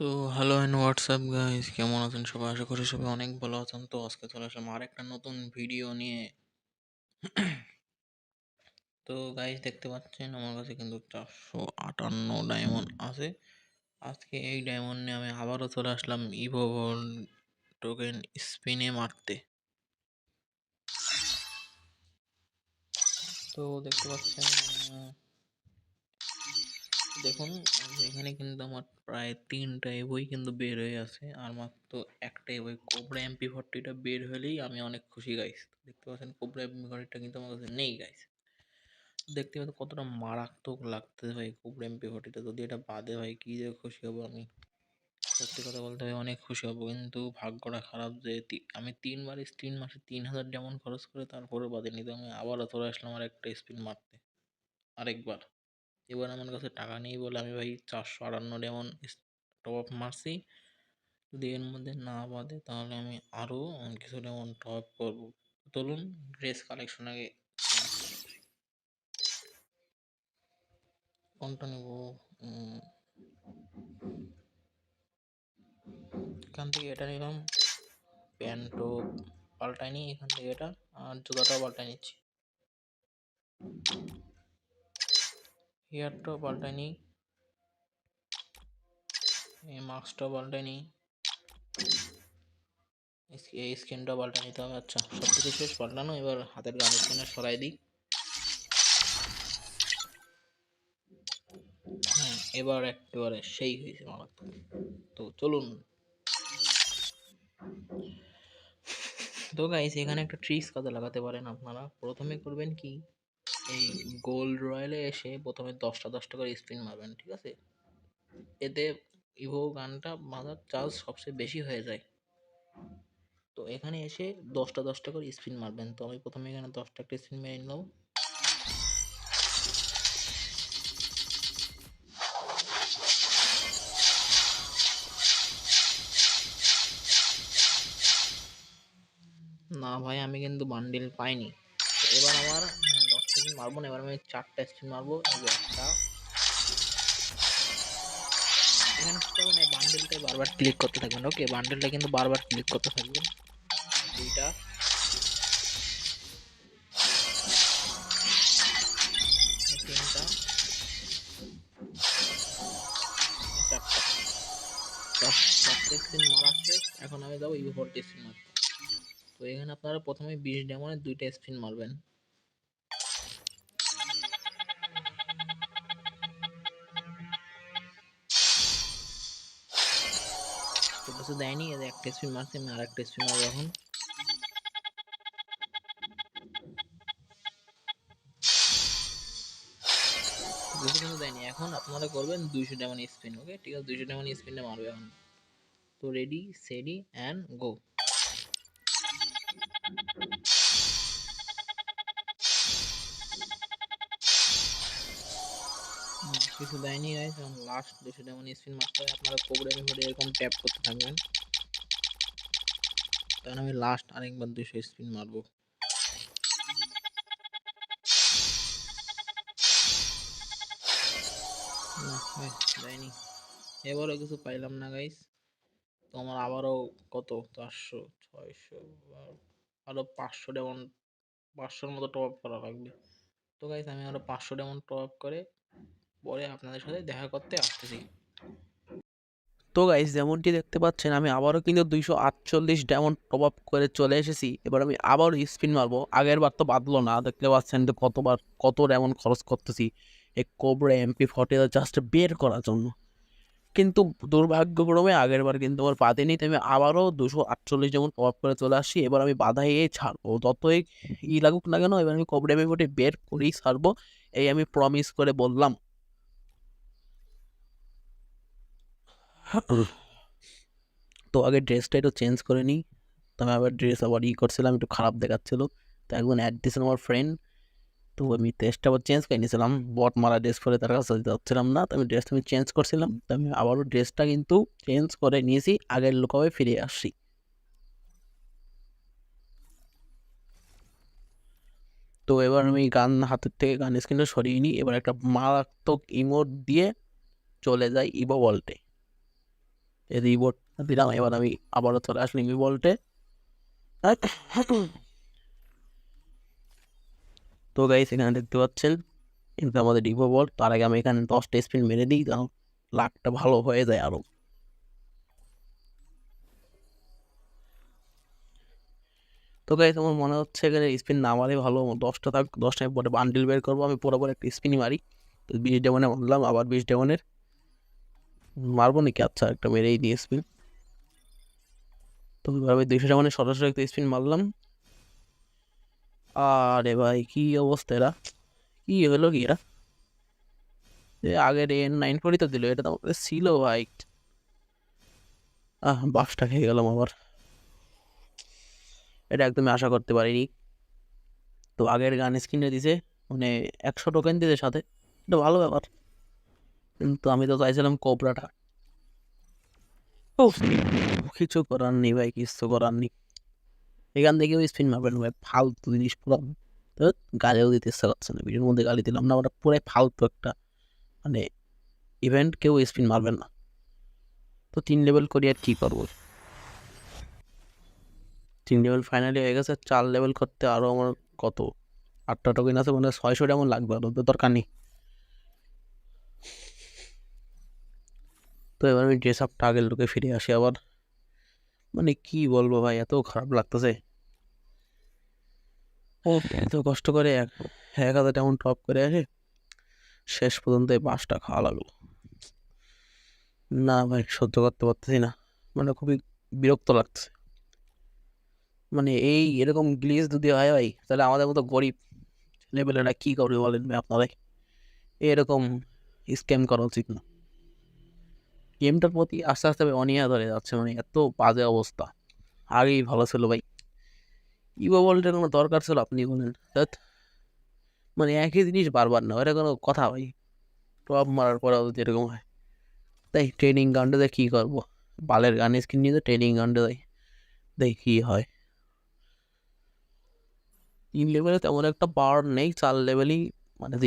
তো hello and WhatsApp guys কেমন আছেন সবাই? আশা করি সবাই অনেক ভালো আছেন। তো আজকে চলে আসলাম আর একটা নতুন ভিডিও নিয়ে। তো গাইস দেখতে পাচ্ছেন আমার কাছে কিন্তু চারশো আটান্ন ডায়মন্ড আছে। আজকে এই ডায়মন্ড নিয়ে আমি আবারও চলে আসলাম ইভো টোকেন স্পিনে মারতে। তো দেখতে পাচ্ছেন দেখুন, এখানে কিন্তু আমার প্রায় তিনটা বই কিন্তু বের হয়ে আছে। আর মাত্র একটাই বই কোবরা এমপি ফর্টিটা বের হলেই আমি অনেক খুশি গাইস দেখতে পাচ্ছেন, কোবরা এমপি ফর্টিটা কিন্তু আমার কাছে নেই গাইস দেখতে পাচ্ছেন, কতটা মারাত্মক লাগতে হয় কোবরা এমপি ফর্টিটা যদি এটা বাদে হয় কি যে খুশি হব আমি। সত্যি কথা বলতে হয় অনেক খুশি হব। কিন্তু ভাগ্যটা খারাপ যে আমি তিনবার তিন মাসে তিন হাজার যেমন খরচ করে তারপরে বাদে নিতে আমি আবারও চলে আসলাম আর একটা স্পিন মারতে। আরেকবার। এবার আমার কাছে টাকা নেই বলে আমি ভাই চারশো আটান্ন যেমন টপ আপ মারছি। যদি এর মধ্যে না বাদে তাহলে আমি আরও কিছু যেমন টপ আপ করব। চলুন ড্রেস কালেকশন আগে। কোনটা নেব? এখান থেকে এটা নিলাম। প্যান্টও পাল্টাই নি, এখান থেকে এটা, আর জুতাটাও পাল্টাই নিচ্ছি। হেয়ারটাও পাল্টাই নি এই মাস্কটাও পাল্টাই নি এস- এই স্ক্রিনটাও পাল্টা নিতে হবে আচ্ছা সব কিছু শেষ, পাল্টানো, এবার হাতের গান জন্য সরাই দিই। হ্যাঁ এবার একেবারে সেই হয়েছে মারাত্মক তো চলুন। তো গাইস এখানে একটা ট্রিক্স কাজে লাগাতে পারেন আপনারা। প্রথমে করবেন কি? এই গোল্ড রয়্যালে এসে প্রথমে দশটা দশটা করে স্পিন মারবেন, ঠিক আছে? এতে ইভো গানটা বাঁধার চার্জ সবচেয়ে বেশি হয়ে যায়। তো এখানে এসে দশটা দশটা করে স্পিন মারবেন। তো আমি প্রথমে এখানে দশটা একটা স্পিন মেরে নিলাম। না ভাই, আমি কিন্তু বান্ডিল পাইনি। এবার আমার স্পিন মারবো না, এবার আমি চারটা স্পিন মারবো একটা। এখানে কি করবেন এই বান্ডেলটাই বারবার ক্লিক করতে থাকবেন ওকে বান্ডেলটা কিন্তু বারবার ক্লিক করতে থাকবেন। দুইটা তিনটা। চারটা। চারটে স্পিন মারা এখন আমি যাব ইভো ফোরটি স্পিন মারতে। তো এখানে আপনারা প্রথমে বিশ ডেমনের দুইটা স্পিন মারবেন। কিছু দেয়নি একটা স্পিন মারতে আমি আর একটা স্পিন মারবো এখন। কিছু কিন্তু দেয়নি, এখন আপনারা করবেন দুইশো ডেমন স্পিন ওকে ঠিক আছে, দুইশো ডেমন স্পিনটা মারবে এখন। তো রেডি সেডি অ্যান্ড গো কিছু দেয়নি গাইস এখন লাস্ট দুশো ডেমন স্পিন মারতে হয় আপনারা কোবরা মেমোরি এরকম ট্যাপ করতে থাকবেন। তখন আমি লাস্ট আরেকবার দুশো স্পিন মারবো। দেয়নি। এবারও কিছু পাইলাম না গাইস তো আমার আবারও কত? চারশো, ছয়শো আরও পাঁচশো ডেমন পাঁচশোর মতো টপ আপ করা লাগবে। তো গাইস আমি আরও পাঁচশো ডেমন টপ আপ করে পরে আপনাদের সাথে দেখা করতে আসতেছি। তো গাইস যেমনটি দেখতে পাচ্ছেন, আমি আবারও কিন্তু দুইশো আটচল্লিশ ডায়মন্ড টপ আপ করে চলে এসেছি। এবার আমি আবারও স্পিন মারবো। আগের বার তো বাদলো না, দেখতে পাচ্ছেন তো কতবার কত ডায়মন্ড খরচ করতেছি। এই কোবরা এমপি ফর্টি জাস্ট বের করার জন্য। কিন্তু দুর্ভাগ্যক্রমে আগের বার কিন্তু আমার বাদেনি তাই আমি আবারও দুশো আটচল্লিশ যেমন টপ আপ করে চলে আসছি। এবার আমি বাধাই ছাড়বো। যতই ই লাগুক না কেন, এবার আমি কোবরা এমপি ফর্টি বের করেই ছাড়বো। এই আমি প্রমিস করে বললাম। তো আগে ড্রেসটা একটু চেঞ্জ করে নিই। তো আমি আবার ড্রেস আবার ই করছিলাম, একটু খারাপ দেখাচ্ছিলো। তো একজন অ্যাড দিয়েছিল আমার ফ্রেন্ড তো আমি ড্রেসটা আবার চেঞ্জ করে নিয়েছিলাম। বট মারা ড্রেস পরে তার কাছে যাচ্ছিলাম না। তো আমি ড্রেসটা আমি চেঞ্জ করছিলাম। তো আমি আবারও ড্রেসটা কিন্তু চেঞ্জ করে নিয়েছি। আগের লোকাবে ফিরে আসছি। তো এবার আমি গান, হাতের থেকে গান স্ক্রিনটা সরিয়ে নিই। এবার একটা মারাত্মক ইমোট দিয়ে চলে যাই ইভো ওয়ার্ল্ডে রিবোর্ড দিলাম এবার আমি আবারও চলে আসলাম রিভোল্টে তো গাইস এখানে দেখতে পাচ্ছেন কিন্তু আমাদের রিভো বল্ট তার আগে আমি এখানে দশটা স্পিন মেরে দিই কারণ লাকটা ভালো হয়ে যায় আরও তো গাইস আমার মনে হচ্ছে এখানে স্পিন না মারে ভালো। দশটা থাক, দশটার পরে বান্ডিল বের করব, আমি পরে একটা স্পিনই মারি। তো বিশ ডেমনে মারলাম, আবার বিশ ডেমনের মারবো নাকি? আচ্ছা একটা মেরেই দিই স্পিন তো আমি দুইশো ডেমনে সরাসরি একটা স্পিন মারলাম। আরে ভাই, কি অবস্থা এরা? কি হলো কি এরা? আগের এন নাইন ফোরই তো দিল, এটা তো আমাদের ছিল ভাই। আহ বাসটা খেয়ে গেলাম আবার। এটা একদমই আশা করতে পারিনি। তো আগের গান স্ক্রিনে দিছে মানে একশো টোকেন দিতে সাথে। এটা ভালো ব্যাপার। কিন্তু আমি তো চাইছিলাম কোবরাটা। ও কিছু করার নেই ভাই, কিছু করার নেই। এখান থেকেও স্পিন মারবেন ভাই, ফালতু জিনিস পুরো। গালিও দিতে ইচ্ছা করছে না, ভিডিওর মধ্যে গালি দিলাম না, ওটা পুরাই ফালতু একটা মানে ইভেন্ট কেউ স্পিন মারবেন না। তো তিন লেভেল করি আর কী করব? তিন লেভেল ফাইনালি হয়ে গেছে, চার লেভেল করতে আরও আমার কত? আটটা টোকেন আছে মানে ছয়শো এমন লাগবে আর ওদের দরকার নেই। তো এবার আমি ড্রেস আপটা আগের লোকে ফিরে আসি আবার। মানে কি বলব ভাই এত খারাপ লাগতেছে। ওহ, এত কষ্ট করে এক এক হাজার তেমন টপ করে আসে শেষ পর্যন্ত এই বাসটা খাওয়া লাগল। না ভাই সহ্য করতে পারতেছি না। মানে খুবই বিরক্ত লাগছে মানে এই এরকম গ্লিজ যদি হয় ভাই তাহলে আমাদের মতো গরিব লেভেলেরা কী করবে বলেন ভাই আপনারাই এরকম স্ক্যাম করা উচিত না। গেমটার প্রতি আস্তে আস্তে অনীহা ধরে যাচ্ছে মানে এত বাজে অবস্থা। আগেই ভালো ছিল ভাই। ইভো বলটার কোনো দরকার ছিল আপনি বলেন। মানে একই জিনিস বারবার না ওটা কোনো কথা ভাই। টপ মারার পরে যদি এরকম হয়। তাই ট্রেনিং গ্রাউন্ডে কী করব? বালের গান স্ক্রিন নিয়ে তো ট্রেনিং গ্রাউন্ডে দেয় দেখি কী হয়। তিন লেভেলে তেমন একটা পাওয়ার নেই, চার লেভেলই মানে যে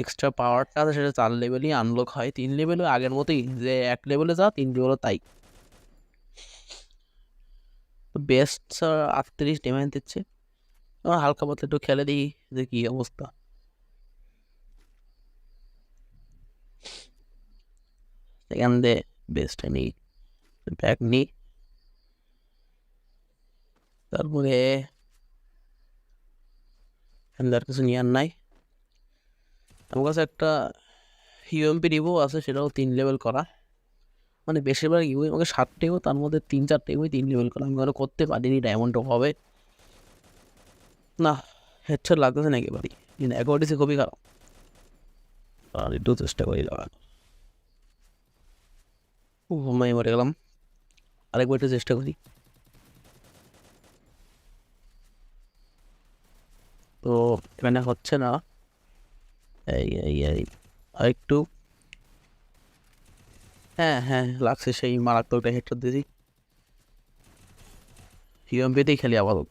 এক্সট্রা পাওয়ারটা আছে সেটা চার লেভেলই আনলক হয়। তিন লেভেলে আগের মতোই, যে এক লেভেলে যা, তিন লেভেলও তাই। বেস্ট বেস্ট আটত্রিশ ডেমেজ দিচ্ছে। আমার হালকা পাতলা একটু খেলে দিই যে কী অবস্থা। সেখান দিয়ে বেস্টে নিই ব্যাগ নিই। তারপরে আর কিছু নেওয়ার নাই। আমার কাছে একটা ইউএমপি রিভো আছে, সেটাও তিন লেভেল করা। মানে বেশিরভাগ ইউ আমাকে সাতটেও তার মধ্যে তিন চারটে ইউই তিন লেভেল করা। আমি কোনো করতে পারিনি ডায়মন্ড হবে। না হেডশট লাগতেছে না একেবারেই। কিন্তু অ্যাকোয়ার্ডিসে খুবই খারাপ। আর একটু চেষ্টা করি লাগানো ও আমি মরে গেলাম। আরেকবার একটু চেষ্টা করি। তো, এখানে হচ্ছে না। আরেকটু হ্যাঁ হ্যাঁ লাগছে সেই মারাত্মক একটা হেডশট দিয়েছি ইউএমপিতেই খেলি আপাতত।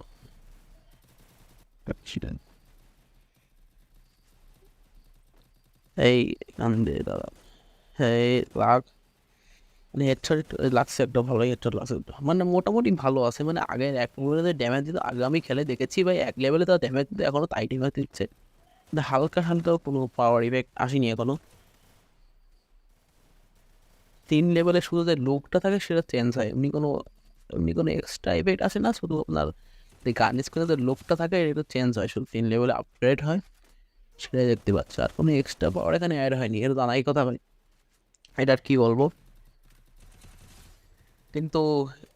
এই এখান দিয়ে দাদা। এই লাগ। মানে হেডশট লাগছে একটা ভালোই হেডশট লাগছে মানে মোটামুটি ভালো আছে। মানে আগের এক লেভেলে ড্যামেজ দিত আগে আমি খেলে দেখেছি ভাই এক লেভেলে তো ড্যামেজ দিতে এখনও তাই ড্যামেজ দিচ্ছে। হালকা হালকা কোনো পাওয়ার ইফেক্ট আসেনি এখনও তিন লেভেলে শুধু যে লুকটা থাকে সেটা চেঞ্জ হয়। এমনি কোনো এমনি কোনো এক্সট্রা ইফেক্ট আসে না, শুধু আপনার যে গান স্ক্রিনে যে লুকটা থাকে এটা চেঞ্জ হয়। শুধু তিন লেভেলে আপগ্রেড হয়, সেটাই দেখতে পাচ্ছ। আর কোনো এক্সট্রা পাওয়ার এখানে অ্যাড হয়নি, এটা জানাই কথা ভাই। এটা আর কী বলব? কিন্তু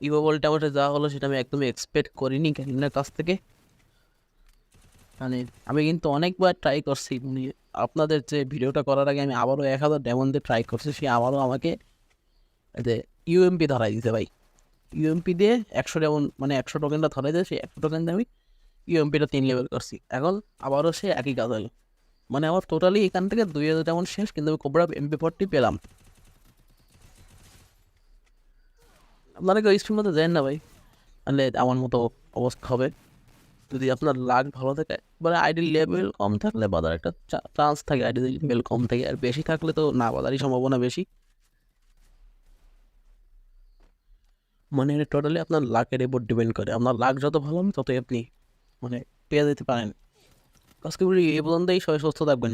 ইভো বলটা আমার যা হলো সেটা আমি একদমই এক্সপেক্ট করিনি ক্যারিনার কাছ থেকে। মানে আমি কিন্তু অনেকবার ট্রাই করছি মানে আপনাদের যে ভিডিওটা করার আগে আমি আবারও এক হাজার দিয়ে ট্রাই করছি, সে আবারও আমাকে যে ইউএমপি ধরাই দিতে ভাই। ইউএমপি দিয়ে একশো ডেমন মানে একশো টোকেনটা ধরাই দিয়ে সেই একশো টোকেন দিয়ে আমি ইউএমপিটা তিন লেভেল করছি। এখন আবারও সে একই কাজ হলো। মানে আমার টোটালি এখান থেকে দুই হাজার ডেমন শেষ, কিন্তু আমি কোবরা এমপি ফোরটি পেলাম। আপনারা কেউ স্পিন মতো দেন না ভাই? তাহলে আমার মতো অবস্থা হবে। যদি আপনার লাগ ভালো থাকে মানে আইডি লেভেল কম থাকলে বাজার একটা চান্স থাকে আইডি লেভেল কম থাকে। আর বেশি থাকলে তো না বাজারই সম্ভাবনা বেশি। মানে এটা টোটালি আপনার লাকের উপর ডিপেন্ড করে। আপনার লাক যত ভালো হবে ততই আপনি মানে পেয়ে যেতে পারেন। আজকে এই পর্যন্তই। সবাই সুস্থ থাকবেন।